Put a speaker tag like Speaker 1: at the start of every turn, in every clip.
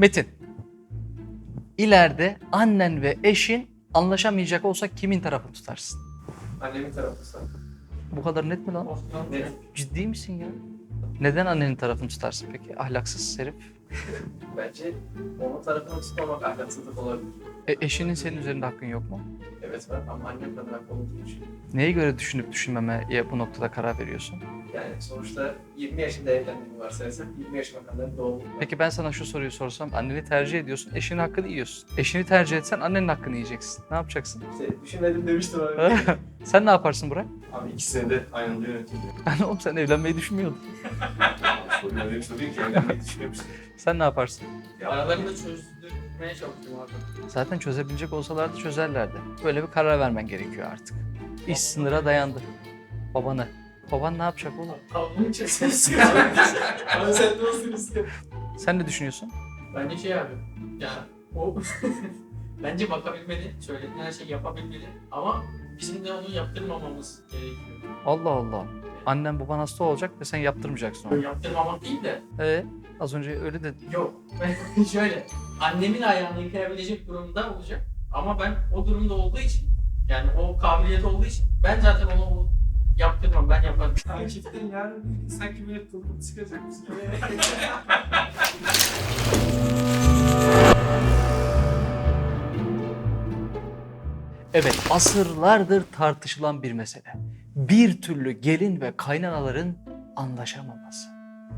Speaker 1: Metin. İleride annen ve eşin anlaşamayacak olsa kimin tarafını tutarsın?
Speaker 2: Annemin tarafı sen.
Speaker 1: Bu kadar net mi lan?
Speaker 2: Ne?
Speaker 1: Ciddi misin ya? Neden annenin tarafını tutarsın peki? Ahlaksız herif.
Speaker 2: Bence onun tarafını tutmamak ahlaksızlık olabilir.
Speaker 1: E, eşinin senin üzerinde hakkın yok mu?
Speaker 2: Evet var ama annem kadar haklı olduğunu düşünüyorum.
Speaker 1: Neye göre düşünüp düşünmemeye bu noktada karar veriyorsun?
Speaker 2: Yani sonuçta 20 yaşında evlendiğimi varsayarsak 20 yaşıma kadar doğum.
Speaker 1: Peki ben sana şu soruyu sorsam anneni tercih ediyorsun, eşinin hakkını yiyorsun. Eşini tercih etsen annenin hakkını yiyeceksin. Ne yapacaksın?
Speaker 2: İşte düşünmedim demiştim abi.
Speaker 1: sen ne yaparsın Burak?
Speaker 3: Abi ikisini de aynı anda yönetiyor.
Speaker 1: Yani oğlum sen evlenmeyi düşünmüyordun.
Speaker 3: Ki. Düşünmemiştim.
Speaker 1: Sen ne yaparsın?
Speaker 4: Aralarını çözdürmeye çalışıyorum abi.
Speaker 1: Zaten çözebilecek olsalardı çözerlerdi. Böyle bir karar vermen gerekiyor artık. İş sınıra dayandı. Babanı. Baban ne yapacak oğlum?
Speaker 2: Tavuğun içerisine istiyorum. Abi sen ne olsun istiyorsun?
Speaker 1: Sen ne düşünüyorsun?
Speaker 4: Bence şey abi, yani o bence bakabilmeli, söylediğin her şeyi yapabilmeli ama bizim de onu yaptırmamamız gerekiyor.
Speaker 1: Allah Allah. Annem baban hasta olacak ve sen yaptırmayacaksın onu.
Speaker 4: Yaptırmamak değil de,
Speaker 1: Ee, az önce öyle dedin.
Speaker 4: yok. Ben şöyle, annemin ayağını yıkayabilecek durumda olacak ama ben o durumda olduğu için, yani o kabiliyet olduğu için ben zaten onu yaptırmam, ben yaparım.
Speaker 2: Takipten yarın sanki böyle kılıp çıkacakmış gibi.
Speaker 1: Evet, asırlardır tartışılan bir mesele. Bir türlü gelin ve kaynanaların anlaşamaması.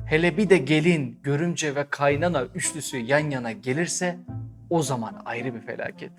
Speaker 1: Hele bir de gelin, görümce ve kaynana üçlüsü yan yana gelirse o zaman ayrı bir felaket.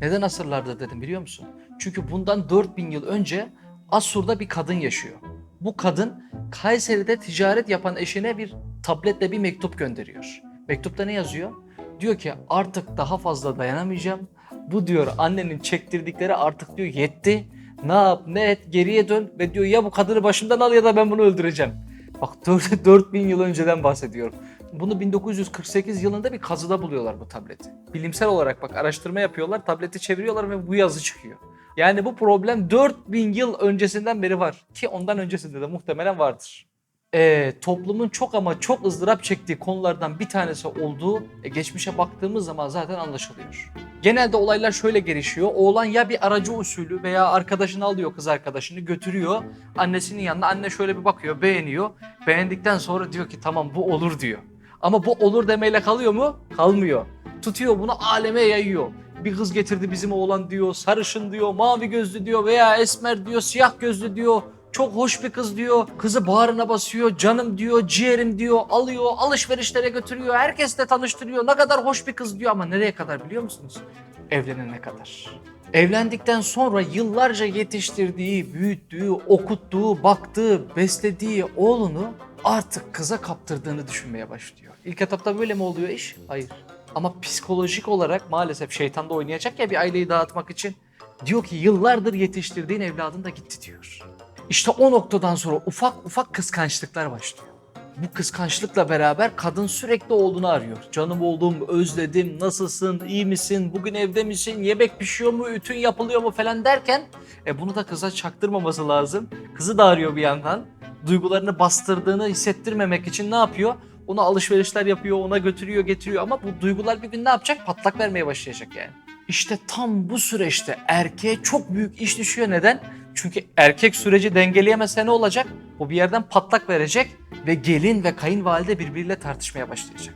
Speaker 1: Neden asırlarda dedim biliyor musun? Çünkü bundan 4000 yıl önce Asur'da bir kadın yaşıyor. Bu kadın Kayseri'de ticaret yapan eşine bir tabletle bir mektup gönderiyor. Mektupta ne yazıyor? Diyor ki artık daha fazla dayanamayacağım. Bu diyor annenin çektirdikleri artık diyor yetti. Ne yap ne et geriye dön ve diyor ya bu kadını başımdan al ya da ben bunu öldüreceğim. Bak 4 4000 yıl önceden bahsediyorum. Bunu 1948 yılında bir kazıda buluyorlar bu tableti. Bilimsel olarak bak araştırma yapıyorlar, tableti çeviriyorlar ve bu yazı çıkıyor. Yani bu problem 4000 yıl öncesinden beri var ki ondan öncesinde de muhtemelen vardır. Ee, toplumun çok ama çok ızdırap çektiği konulardan bir tanesi olduğu e, geçmişe baktığımız zaman zaten anlaşılıyor. Genelde olaylar şöyle gelişiyor. Oğlan ya bir aracı usulü veya arkadaşını alıyor kız arkadaşını götürüyor annesinin yanına. Anne şöyle bir bakıyor beğeniyor. Beğendikten sonra diyor ki tamam bu olur diyor. Ama bu olur demeyle kalıyor mu? Kalmıyor. Tutuyor bunu aleme yayıyor. Bir kız getirdi bizim oğlan diyor, sarışın diyor, mavi gözlü diyor veya esmer diyor, siyah gözlü diyor. Çok hoş bir kız diyor. Kızı bağrına basıyor. Canım diyor, ciğerim diyor. Alıyor, alışverişlere götürüyor. Herkesle tanıştırıyor. Ne kadar hoş bir kız diyor ama nereye kadar biliyor musunuz? Evlenene kadar. Evlendikten sonra yıllarca yetiştirdiği, büyüttüğü, okuttuğu, baktığı, beslediği oğlunu artık kıza kaptırdığını düşünmeye başlıyor. İlk etapta böyle mi oluyor iş? Hayır. Ama psikolojik olarak maalesef şeytan da oynayacak ya bir aileyi dağıtmak için. Diyor ki yıllardır yetiştirdiğin evladın da gitti diyor. İşte o noktadan sonra ufak ufak kıskançlıklar başlıyor. Bu kıskançlıkla beraber kadın sürekli oğlunu arıyor. Canım oğlum özledim, nasılsın, iyi misin, bugün evde misin, yemek pişiyor mu, ütün yapılıyor mu falan derken e bunu da kıza çaktırmaması lazım. Kızı da arıyor bir yandan. Duygularını bastırdığını hissettirmemek için ne yapıyor? Ona alışverişler yapıyor, ona götürüyor, getiriyor ama bu duygular bir gün ne yapacak? Patlak vermeye başlayacak yani. İşte tam bu süreçte erkeğe çok büyük iş düşüyor. Neden? Çünkü erkek süreci dengeleyemezse ne olacak? O bir yerden patlak verecek ve gelin ve kayınvalide birbiriyle tartışmaya başlayacak.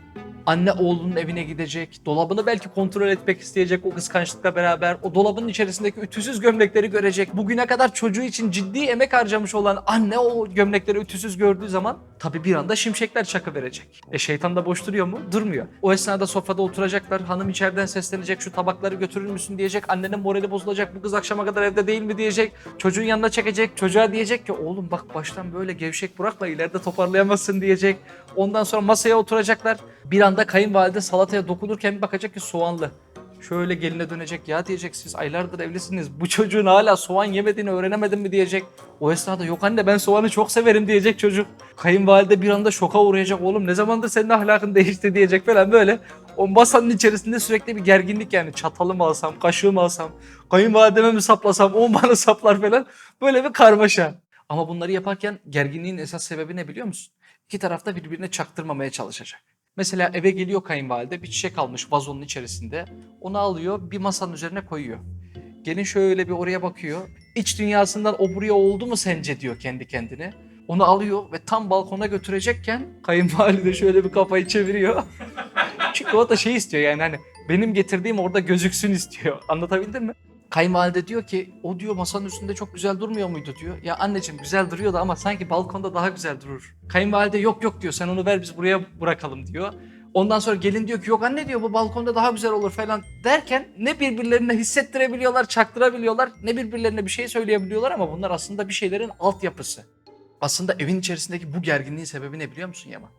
Speaker 1: Anne oğlunun evine gidecek, dolabını belki kontrol etmek isteyecek o kıskançlıkla beraber. O dolabın içerisindeki ütüsüz gömlekleri görecek. Bugüne kadar çocuğu için ciddi emek harcamış olan anne o gömlekleri ütüsüz gördüğü zaman tabii bir anda şimşekler çakı verecek. E şeytan da boş duruyor mu? Durmuyor. O esnada sofrada oturacaklar. Hanım içeriden seslenecek. Şu tabakları götürür müsün diyecek. Annenin morali bozulacak. Bu kız akşama kadar evde değil mi diyecek. Çocuğun yanına çekecek. Çocuğa diyecek ki oğlum bak baştan böyle gevşek bırakma ileride toparlayamazsın diyecek. Ondan sonra masaya oturacaklar. Bir anda kayınvalide salataya dokunurken bir bakacak ki soğanlı. Şöyle geline dönecek ya diyecek siz aylardır evlisiniz. Bu çocuğun hala soğan yemediğini öğrenemedin mi diyecek. O esnada yok anne ben soğanı çok severim diyecek çocuk. Kayınvalide bir anda şoka uğrayacak. Oğlum ne zamandır senin ahlakın değişti diyecek falan böyle. O masanın içerisinde sürekli bir gerginlik yani. Çatalı alsam, kaşığı alsam, kayınvalideme mi saplasam, o bana saplar falan. Böyle bir karmaşa. Ama bunları yaparken gerginliğin esas sebebi ne biliyor musun? İki tarafta birbirine çaktırmamaya çalışacak. Mesela eve geliyor kayınvalide bir çiçek almış vazonun içerisinde. Onu alıyor bir masanın üzerine koyuyor. Gelin şöyle bir oraya bakıyor. İç dünyasından o buraya oldu mu sence diyor kendi kendine. Onu alıyor ve tam balkona götürecekken kayınvalide şöyle bir kafayı çeviriyor. Çünkü o da şey istiyor yani hani benim getirdiğim orada gözüksün istiyor. Anlatabildim mi? Kayınvalide diyor ki o diyor masanın üstünde çok güzel durmuyor muydu diyor. Ya anneciğim güzel duruyordu ama sanki balkonda daha güzel durur. Kayınvalide yok yok diyor sen onu ver biz buraya bırakalım diyor. Ondan sonra gelin diyor ki yok anne diyor bu balkonda daha güzel olur falan derken ne birbirlerine hissettirebiliyorlar, çaktırabiliyorlar ne birbirlerine bir şey söyleyebiliyorlar ama bunlar aslında bir şeylerin altyapısı. Aslında evin içerisindeki bu gerginliğin sebebi ne biliyor musun Yaman?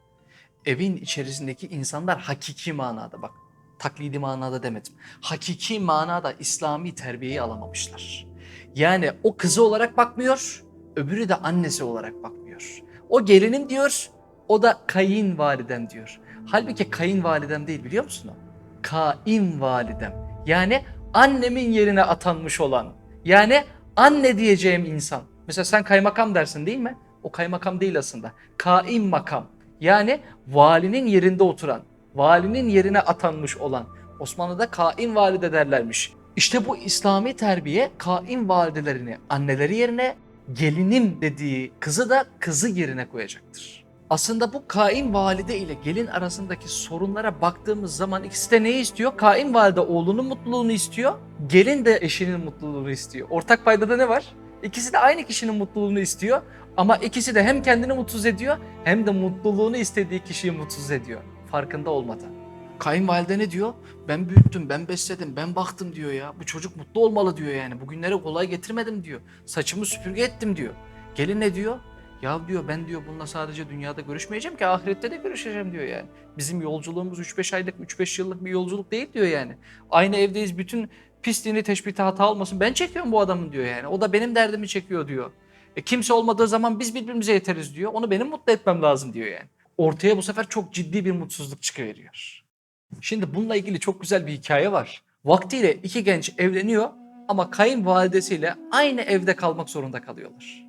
Speaker 1: Evin içerisindeki insanlar hakiki manada bak taklidi manada demedim. Hakiki manada İslami terbiyeyi alamamışlar. Yani o kızı olarak bakmıyor, öbürü de annesi olarak bakmıyor. O gelinim diyor, o da kayınvalidem diyor. Halbuki kayınvalidem değil biliyor musun o? Kayınvalidem. Yani annemin yerine atanmış olan. Yani anne diyeceğim insan. Mesela sen kaymakam dersin değil mi? O kaymakam değil aslında. Kaim makam. Yani valinin yerinde oturan, valinin yerine atanmış olan. Osmanlı'da kaim valide derlermiş. İşte bu İslami terbiye kaim validelerini anneleri yerine gelinim dediği kızı da kızı yerine koyacaktır. Aslında bu kaim valide ile gelin arasındaki sorunlara baktığımız zaman ikisi de neyi istiyor? Kaim valide oğlunun mutluluğunu istiyor, gelin de eşinin mutluluğunu istiyor. Ortak paydada ne var? İkisi de aynı kişinin mutluluğunu istiyor ama ikisi de hem kendini mutsuz ediyor hem de mutluluğunu istediği kişiyi mutsuz ediyor. Farkında olmadan. Kayınvalide ne diyor? Ben büyüttüm, ben besledim, ben baktım diyor ya. Bu çocuk mutlu olmalı diyor yani. Bugünlere kolay getirmedim diyor. Saçımı süpürge ettim diyor. Gelin ne diyor? Ya diyor ben diyor bununla sadece dünyada görüşmeyeceğim ki ahirette de görüşeceğim diyor yani. Bizim yolculuğumuz 3-5 aylık, 3-5 yıllık bir yolculuk değil diyor yani. Aynı evdeyiz bütün pisliğini teşbihte hata olmasın. Ben çekiyorum bu adamın diyor yani. O da benim derdimi çekiyor diyor. E, kimse olmadığı zaman biz birbirimize yeteriz diyor. Onu benim mutlu etmem lazım diyor yani. Ortaya bu sefer çok ciddi bir mutsuzluk çıkıveriyor. Şimdi bununla ilgili çok güzel bir hikaye var. Vaktiyle iki genç evleniyor ama kayınvalidesiyle aynı evde kalmak zorunda kalıyorlar.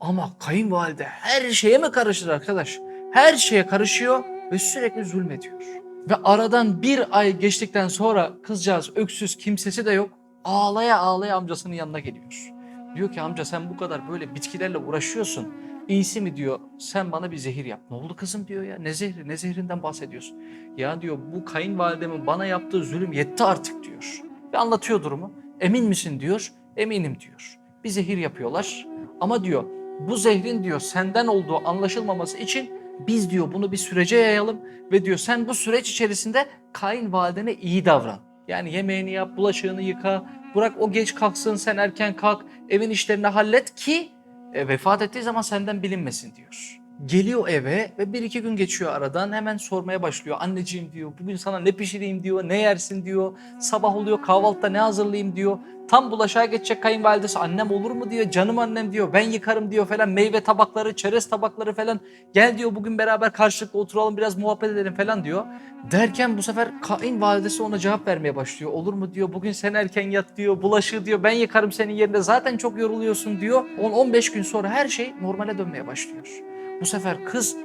Speaker 1: Ama kayınvalide her şeye mi karışır arkadaş? Her şeye karışıyor ve sürekli zulmediyor. Ve aradan bir ay geçtikten sonra kızcağız öksüz kimsesi de yok. Ağlaya ağlaya amcasının yanına geliyor. Diyor ki amca sen bu kadar böyle bitkilerle uğraşıyorsun. İyisi mi diyor sen bana bir zehir yap. Ne oldu kızım diyor ya ne zehri ne zehrinden bahsediyorsun. Ya diyor bu kayınvalidemin bana yaptığı zulüm yetti artık diyor. Ve anlatıyor durumu. Emin misin diyor. Eminim diyor. Bir zehir yapıyorlar. Ama diyor bu zehrin diyor senden olduğu anlaşılmaması için biz diyor bunu bir sürece yayalım ve diyor sen bu süreç içerisinde kayınvalidene iyi davran. Yani yemeğini yap, bulaşığını yıka, bırak o geç kalksın, sen erken kalk, evin işlerini hallet ki e, vefat ettiği zaman senden bilinmesin diyor. Geliyor eve ve bir iki gün geçiyor aradan hemen sormaya başlıyor. Anneciğim diyor bugün sana ne pişireyim diyor, ne yersin diyor. Sabah oluyor kahvaltıda ne hazırlayayım diyor. Tam bulaşığa geçecek kayınvalidesi annem olur mu diyor. Canım annem diyor ben yıkarım diyor falan. Meyve tabakları, çerez tabakları falan. Gel diyor bugün beraber karşılıklı oturalım biraz muhabbet edelim falan diyor. Derken bu sefer kayınvalidesi ona cevap vermeye başlıyor. Olur mu diyor bugün sen erken yat diyor. Bulaşığı diyor ben yıkarım senin yerine zaten çok yoruluyorsun diyor. 10-15 gün sonra her şey normale dönmeye başlıyor. Bu sefer kız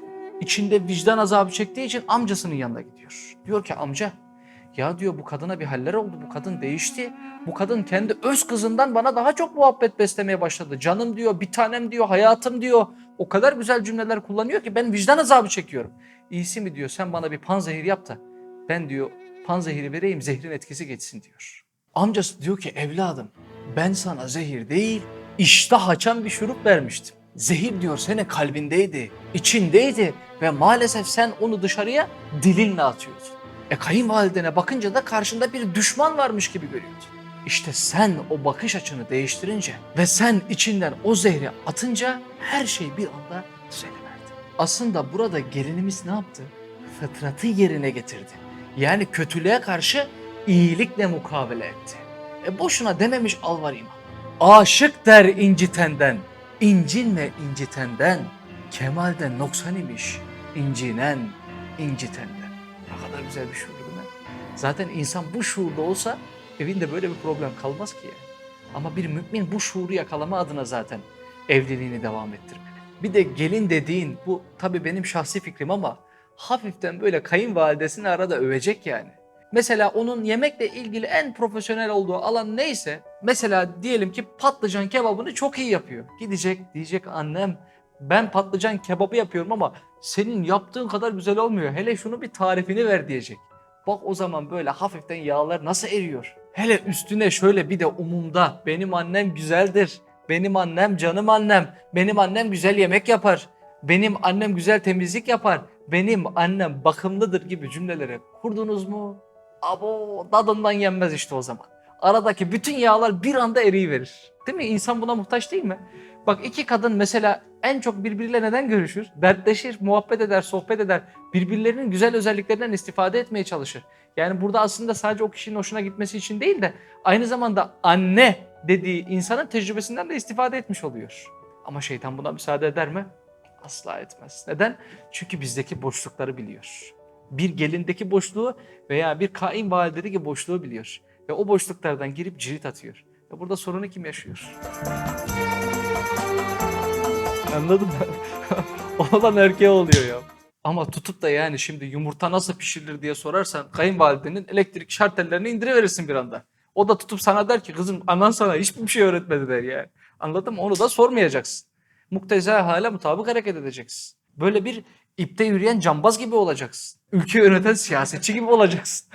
Speaker 1: içinde vicdan azabı çektiği için amcasının yanına gidiyor. Diyor ki amca ya diyor bu kadına bir haller oldu. Bu kadın değişti. Bu kadın kendi öz kızından bana daha çok muhabbet beslemeye başladı. Canım diyor, bir tanem diyor, hayatım diyor. O kadar güzel cümleler kullanıyor ki ben vicdan azabı çekiyorum. İyisi mi diyor sen bana bir panzehir yap da ben diyor panzehiri vereyim zehrin etkisi geçsin diyor. Amcası diyor ki evladım ben sana zehir değil iştah açan bir şurup vermiştim. Zehir diyor senin kalbindeydi, içindeydi ve maalesef sen onu dışarıya dilinle atıyordun. E kayınvalidene bakınca da karşında bir düşman varmış gibi görüyordun. İşte sen o bakış açını değiştirince ve sen içinden o zehri atınca her şey bir anda düzeliverdi. Aslında burada gelinimiz ne yaptı? Fıtratı yerine getirdi. Yani kötülüğe karşı iyilikle mukabele etti. E boşuna dememiş Alvar İmam. Aşık der incitenden, incinme incitenden, kemalde noksan imiş, incinen incitenden. Ne kadar güzel bir şuur değil mi? Zaten insan bu şuurda olsa evinde böyle bir problem kalmaz ki yani. Ama bir mümin bu şuuru yakalama adına zaten evliliğini devam ettirmeli. Bir de gelin dediğin bu tabii benim şahsi fikrim ama hafiften böyle kayınvalidesini arada övecek yani. Mesela onun yemekle ilgili en profesyonel olduğu alan neyse mesela diyelim ki patlıcan kebabını çok iyi yapıyor. Gidecek diyecek annem ben patlıcan kebabı yapıyorum ama senin yaptığın kadar güzel olmuyor. Hele şunu bir tarifini ver diyecek. Bak o zaman böyle hafiften yağlar nasıl eriyor. Hele üstüne şöyle bir de umumda benim annem güzeldir. Benim annem canım annem. Benim annem güzel yemek yapar. Benim annem güzel temizlik yapar. Benim annem bakımlıdır gibi cümleleri kurdunuz mu? Abo dadından yenmez işte o zaman. Aradaki bütün yağlar bir anda eriyiverir. Değil mi? İnsan buna muhtaç değil mi? Bak iki kadın mesela en çok birbiriyle neden görüşür? Dertleşir, muhabbet eder, sohbet eder. Birbirlerinin güzel özelliklerinden istifade etmeye çalışır. Yani burada aslında sadece o kişinin hoşuna gitmesi için değil de aynı zamanda anne dediği insanın tecrübesinden de istifade etmiş oluyor. Ama şeytan buna müsaade eder mi? Asla etmez. Neden? Çünkü bizdeki boşlukları biliyor. Bir gelindeki boşluğu veya bir kayınvalidedeki boşluğu biliyor. Ve o boşluklardan girip cirit atıyor. Ve burada sorunu kim yaşıyor? Anladın mı? Olan erkeğe oluyor ya. Ama tutup da yani şimdi yumurta nasıl pişirilir diye sorarsan kayınvalidenin elektrik şartellerini indiriverirsin bir anda. O da tutup sana der ki kızım anan sana hiçbir şey öğretmedi der yani. Anladın mı? Onu da sormayacaksın. Mukteza hale mutabık hareket edeceksin. Böyle bir ipte yürüyen cambaz gibi olacaksın. Ülke yöneten siyasetçi gibi olacaksın.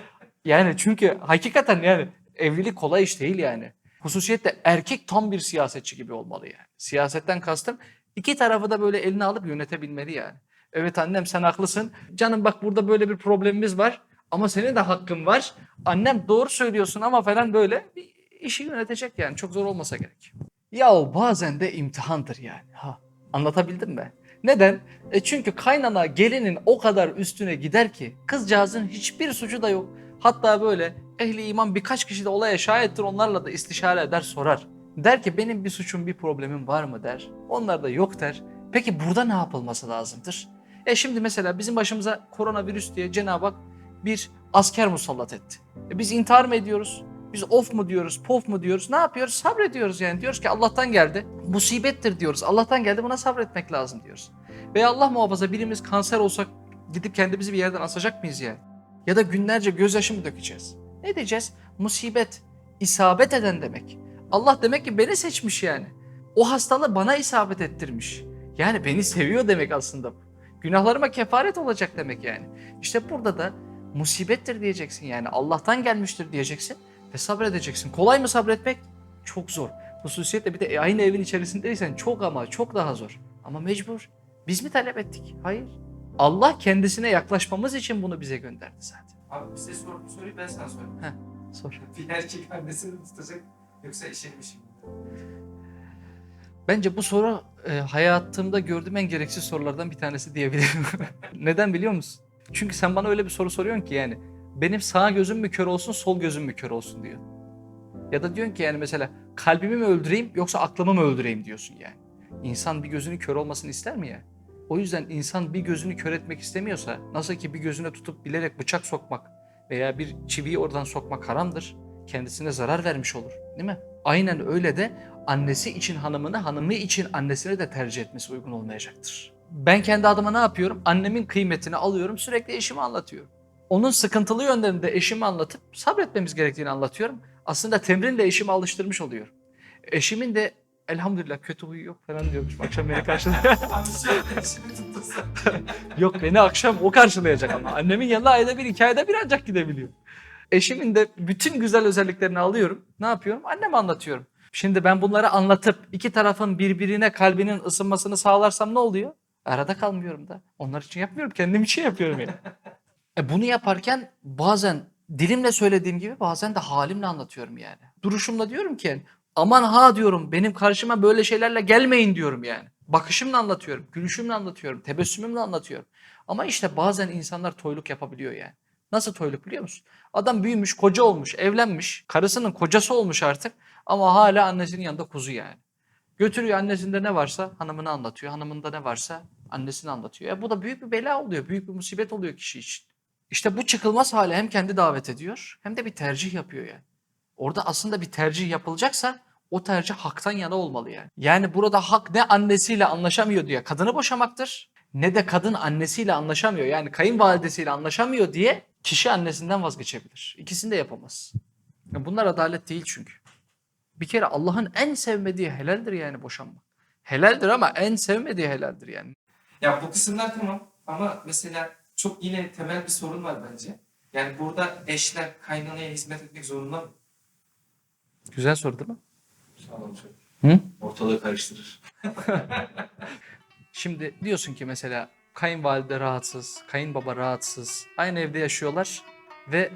Speaker 1: Yani çünkü hakikaten yani evlilik kolay iş değil yani. Hususiyetle erkek tam bir siyasetçi gibi olmalı yani. Siyasetten kastım iki tarafı da böyle eline alıp yönetebilmeli yani. Evet annem sen haklısın. Canım bak burada böyle bir problemimiz var. Ama senin de hakkın var. Annem doğru söylüyorsun ama falan böyle bir işi yönetecek yani. Çok zor olmasa gerek. Ya bazen de imtihandır yani. Ha, anlatabildim mi? Neden? E çünkü kaynana gelinin o kadar üstüne gider ki kızcağızın hiçbir suçu da yok. Hatta böyle ehli iman birkaç kişi de olaya şahittir onlarla da istişare eder sorar. Der ki benim bir suçum bir problemim var mı der. Onlar da yok der. Peki burada ne yapılması lazımdır? E şimdi mesela bizim başımıza koronavirüs diye Cenab-ı Hak bir asker musallat etti. E biz intihar mı ediyoruz? Biz of mu diyoruz, pof mu diyoruz? Ne yapıyoruz? Sabrediyoruz yani. Diyoruz ki Allah'tan geldi. Musibettir diyoruz. Allah'tan geldi buna sabretmek lazım diyoruz. Veya Allah muhafaza birimiz kanser olsak gidip kendimizi bir yerden asacak mıyız yani? Ya da günlerce gözyaşı mı dökeceğiz? Ne diyeceğiz? Musibet, isabet eden demek. Allah demek ki beni seçmiş yani. O hastalığı bana isabet ettirmiş. Yani beni seviyor demek aslında bu. Günahlarıma kefaret olacak demek yani. İşte burada da musibettir diyeceksin yani. Allah'tan gelmiştir diyeceksin ve sabredeceksin. Kolay mı sabretmek? Çok zor. Hususiyetle bir de aynı evin içerisindeysen çok ama çok daha zor. Ama mecbur. Biz mi talep ettik? Hayır. Allah kendisine yaklaşmamız için bunu bize gönderdi zaten.
Speaker 2: Abi size sorduğum soruyu ben sana sorayım.
Speaker 1: Sor.
Speaker 2: Bir erkek annesini mi tutacak yoksa mi şimdi?
Speaker 1: Bence bu soru e, hayatımda gördüğüm en gereksiz sorulardan bir tanesi diyebilirim. Neden biliyor musun? Çünkü sen bana öyle bir soru soruyorsun ki yani benim sağ gözüm mü kör olsun, sol gözüm mü kör olsun diyor. Ya da diyorsun ki yani mesela kalbimi mi öldüreyim yoksa aklımı mı öldüreyim diyorsun yani. İnsan bir gözünün kör olmasını ister mi ya? O yüzden insan bir gözünü kör etmek istemiyorsa nasıl ki bir gözüne tutup bilerek bıçak sokmak veya bir çiviyi oradan sokmak haramdır. Kendisine zarar vermiş olur değil mi? Aynen öyle de annesi için hanımını, hanımı için annesini de tercih etmesi uygun olmayacaktır. Ben kendi adıma ne yapıyorum? Annemin kıymetini alıyorum, sürekli eşime anlatıyorum. Onun sıkıntılı yönlerini de eşime anlatıp sabretmemiz gerektiğini anlatıyorum. Aslında temrinle eşimi alıştırmış oluyorum. Eşimin de elhamdülillah kötü huyu yok falan diyormuş. Akşam beni
Speaker 2: tuttursa.
Speaker 1: Yok beni akşam o karşılayacak ama. Annemin yanına ayda bir, iki ayda bir ancak gidebiliyor. Eşimin de bütün güzel özelliklerini alıyorum. Ne yapıyorum? Anneme anlatıyorum. Şimdi ben bunları anlatıp iki tarafın birbirine kalbinin ısınmasını sağlarsam ne oluyor? Arada kalmıyorum da. Onlar için yapmıyorum. Kendim için yapıyorum yani. e bunu yaparken bazen dilimle söylediğim gibi bazen de halimle anlatıyorum yani. Duruşumla diyorum ki aman ha diyorum benim karşıma böyle şeylerle gelmeyin diyorum yani. Bakışımla anlatıyorum, gülüşümle anlatıyorum, tebessümümle anlatıyorum. Ama işte bazen insanlar toyluk yapabiliyor yani. Nasıl toyluk biliyor musun? Adam büyümüş, koca olmuş, evlenmiş, karısının kocası olmuş artık ama hala annesinin yanında kuzu yani. Götürüyor annesinde ne varsa hanımını anlatıyor, hanımında ne varsa annesini anlatıyor. Ya bu da büyük bir bela oluyor, büyük bir musibet oluyor kişi için. İşte bu çıkılmaz hale hem kendi davet ediyor hem de bir tercih yapıyor yani. Orada aslında bir tercih yapılacaksa o tercih haktan yana olmalı yani. Yani burada hak ne annesiyle anlaşamıyor diye kadını boşamaktır ne de kadın annesiyle anlaşamıyor. Yani kayınvalidesiyle anlaşamıyor diye kişi annesinden vazgeçebilir. İkisini de yapamaz. Ya Bunlar adalet değil çünkü. Bir kere Allah'ın en sevmediği helaldir yani boşanmak. Helaldir ama en sevmediği helaldir yani.
Speaker 2: Ya bu kısımlar tamam ama mesela çok yine temel bir sorun var bence. Yani burada eşler kaynanaya hizmet etmek zorunda mı?
Speaker 1: Güzel soru değil mi?
Speaker 3: Sağlam.
Speaker 1: Hı?
Speaker 3: Ortalığı karıştırır.
Speaker 1: Şimdi diyorsun ki mesela kayınvalide rahatsız, kayınbaba rahatsız. Aynı evde yaşıyorlar ve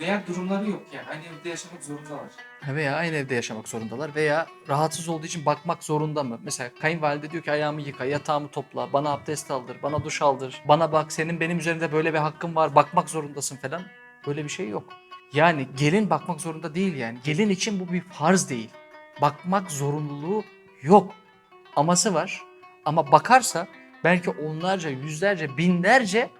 Speaker 2: Veya durumları yok yani. Aynı evde yaşamak zorundalar.
Speaker 1: veya aynı evde yaşamak zorundalar veya rahatsız olduğu için bakmak zorunda mı? Mesela kayınvalide diyor ki ayağımı yıka, yatağımı topla, bana abdest aldır, bana duş aldır, bana bak senin benim üzerimde böyle bir hakkın var, bakmak zorundasın falan. Böyle bir şey yok. Yani gelin bakmak zorunda değil yani. Gelin için bu bir farz değil. Bakmak zorunluluğu yok. Aması var ama bakarsa belki onlarca, yüzlerce, binlerce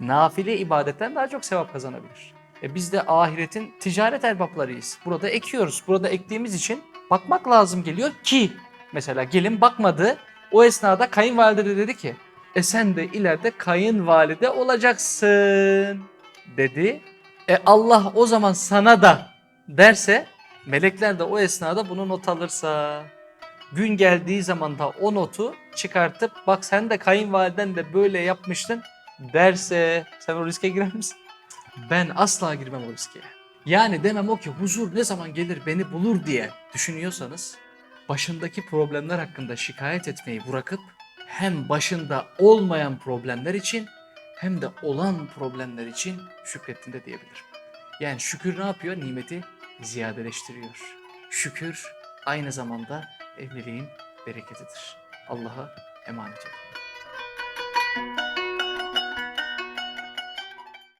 Speaker 1: nafile ibadetten daha çok sevap kazanabilir. E biz de ahiretin ticaret erbaplarıyız. Burada ekiyoruz. Burada ektiğimiz için bakmak lazım geliyor ki mesela gelin bakmadı. O esnada kayınvalide de dedi ki e sen de ileride kayınvalide olacaksın dedi. E Allah o zaman sana da derse melekler de o esnada bunu not alırsa gün geldiği zaman da o notu çıkartıp bak sen de kayınvaliden de böyle yapmıştın derse sen o riske girer misin? Ben asla girmem o riske. Yani demem o ki huzur ne zaman gelir beni bulur diye düşünüyorsanız başındaki problemler hakkında şikayet etmeyi bırakıp hem başında olmayan problemler için hem de olan problemler için şükrettin de diyebilirim. Yani şükür ne yapıyor? Nimeti ziyadeleştiriyor. Şükür aynı zamanda evliliğin bereketidir. Allah'a emanet olun.